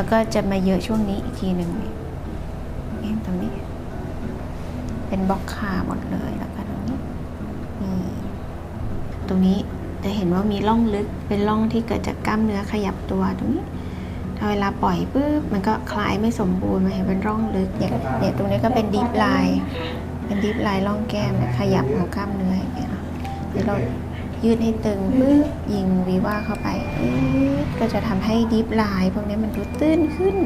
แล้วก็จะมาเยอะช่วงนี้อีกทีหนึ่งนี่เองตรงนี้ เป็นบล็อกขาหมดเลยแล้วก็ตรงนี้นี่ตรงนี้จะเห็นว่ามีร่องลึกเป็นร่องที่เกิดจากกล้ามเนื้อขยับตัวตรงนี้ถ้าเวลาปล่อยปุ๊บมันก็คลายไม่สมบูรณ์มันเห็นเป็นร่องลึกเนี่ยเนี่ยตรงนี้ก็เป็นดีฟไลน์เป็นดีฟไลน์ร่องแก้มเนี่ยขยับของกล้ามเนื้ออย่างเงี้ยเดี๋ยวเรา ยืดให้ตึงปุ๊บยิงวีว่าเข้าไปปึ๊บก็จะทำให้ดีฟไลน์พวกนี้มันดูตื้นขึ้น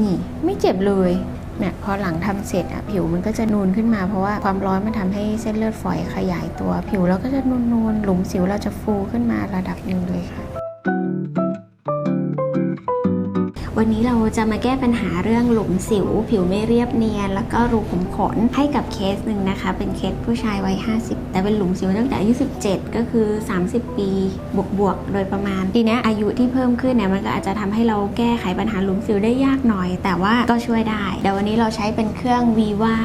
นี่ไม่เจ็บเลยเนี่ยพอหลังทำเสร็จอะผิวมันก็จะนูนขึ้นมาเพราะว่าความร้อนมันทำให้เส้นเลือดฝอยขยายตัว ผิวเราก็จะนูนๆหลุมสิวเราจะฟูขึ้นมาระดับหนึ่งเลยค่ะ วันนี้เราจะมาแก้ปัญหาเรื่องหลุมสิว ผิวไม่เรียบเนียน แล้วก็รูขุมขนให้กับเคสหนึ่งนะคะ เป็นเคสผู้ชายวัย 50 แต่เป็นหลุมสิวตั้งแต่อายุ 17 ก็คือ 30 ปีบวกๆโดยประมาณ ทีนี้อายุที่เพิ่มขึ้นเนี่ยมันก็อาจจะทำให้เราแก้ไขปัญหาหลุมสิวได้ยากหน่อย แต่ว่าก็ช่วยได้เดี๋ยววันนี้เราใช้เป็นเครื่อง Viva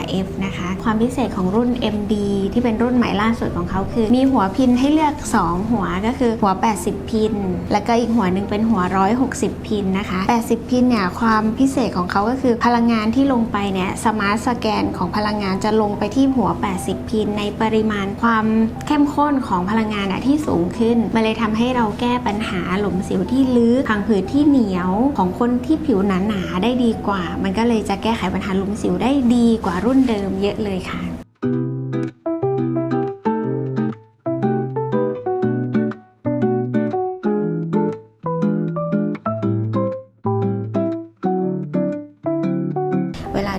RF นะคะ ความพิเศษของรุ่น MD ที่เป็นรุ่นใหม่ล่าสุดของเขาคือ มีหัวพินให้เลือก 2 หัวก็คือหัว 80 พิน แล้วก็อีกหัวหนึ่งเป็นหัว 160 พินนะคะ 80 พินเนี่ยความพิเศษของเขาก็คือพลังงานที่ลงไปเนี่ยสมาร์ทสแกนของพลังงานจะลงไปที่หัว 80 พิน ในปริมาณความเข้มข้นของพลังงานที่สูงขึ้นมันเลยทำให้เราแก้ปัญหาหลุมสิวที่ลึกพังผืดที่เหนียวของคนที่ผิวหนาๆได้ดีกว่า มันก็เลยจะแก้ไขปัญหาหลุมสิวได้ดีกว่ารุ่นเดิมเยอะเลยค่ะ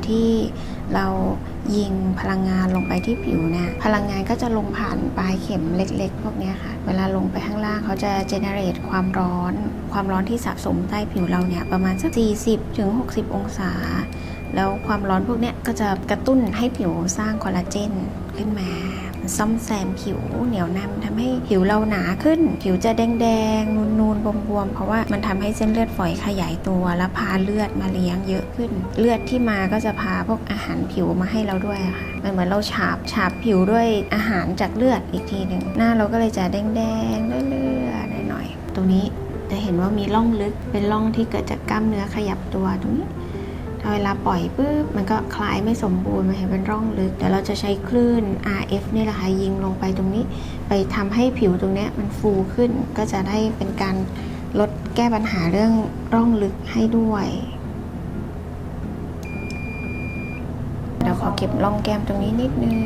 ที่เรายิงพลังงานลงไปที่ผิวเนี่ยพลังงานก็จะลงผ่านปลายเข็มเล็ก ๆ พวกนี้ค่ะ เวลาลงไปข้างล่างเขาจะเจเนเรตความร้อน ความร้อนที่สะสมใต้ผิวเราเนี่ยประมาณสัก 40ถึง60 องศา แล้วความร้อนพวกนี้ก็จะกระตุ้นให้ผิวสร้างคอลลาเจนขึ้นมา ซ่อมแซมผิวเหนียวนำทำให้ผิวเราหนาขึ้น ผิวจะแดงๆนูนๆบวมๆเพราะว่ามันทำให้เส้นเลือดฝอยขยายตัว แล้วพาเลือดมาเลี้ยงเยอะขึ้น เลือดที่มาก็จะพาพวกอาหารผิวมาให้เราด้วยค่ะมันเหมือนเราฉาบฉาบผิวด้วยอาหารจากเลือดอีกทีหนึ่งหน้าเราก็เลยจะแดงๆเลื่อยๆหน่อยๆตรงนี้จะเห็นว่ามีร่องลึกเป็นร่องที่เกิดจากกล้ามเนื้อขยับตัวตรงนี้ เวลาปล่อยปุ๊บมันก็คลายไม่สมบูรณ์มันเห็นเป็นร่องลึกเดี๋ยวเราจะใช้คลื่น RF นี่แหละค่ะยิงลงไปตรงนี้ ไปทำให้ผิวตรงนี้มันฟูขึ้นก็จะได้เป็นการลดแก้ปัญหาเรื่องร่องลึกให้ด้วยเดี๋ยวขอเก็บร่องแก้มตรงนี้นิดนึง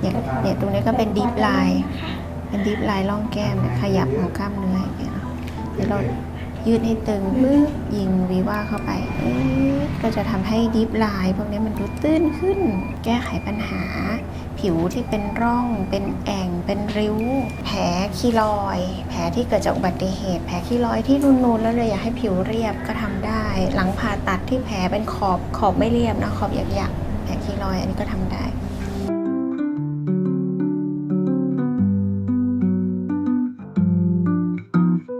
เนี่ยเนี่ยตรงนี้ก็เป็นดีฟไลน์เป็นดีฟไลน์ร่องแก้มเนี่ยขยับของกล้ามเนื้อเงี้ยเดี๋ยวเรา ยืดให้ตึงปึ๊บยิงวีว่าเข้าไปก็จะทำให้ดีฟไลน์พวกนี้มันดูตื้นขึ้น แก้ไขปัญหา ผิวที่เป็นร่อง เป็นแอ่ง เป็นริ้ว แผลคีรอย แผลที่เกิดจากอุบัติเหตุ แผลคีรอยที่นูนๆแล้วเลยอยากให้ผิวเรียบก็ทำได้ หลังผ่าตัดที่แผลเป็นขอบขอบไม่เรียบนะขอบหยักๆแผลคีรอยอันนี้ก็ทำได้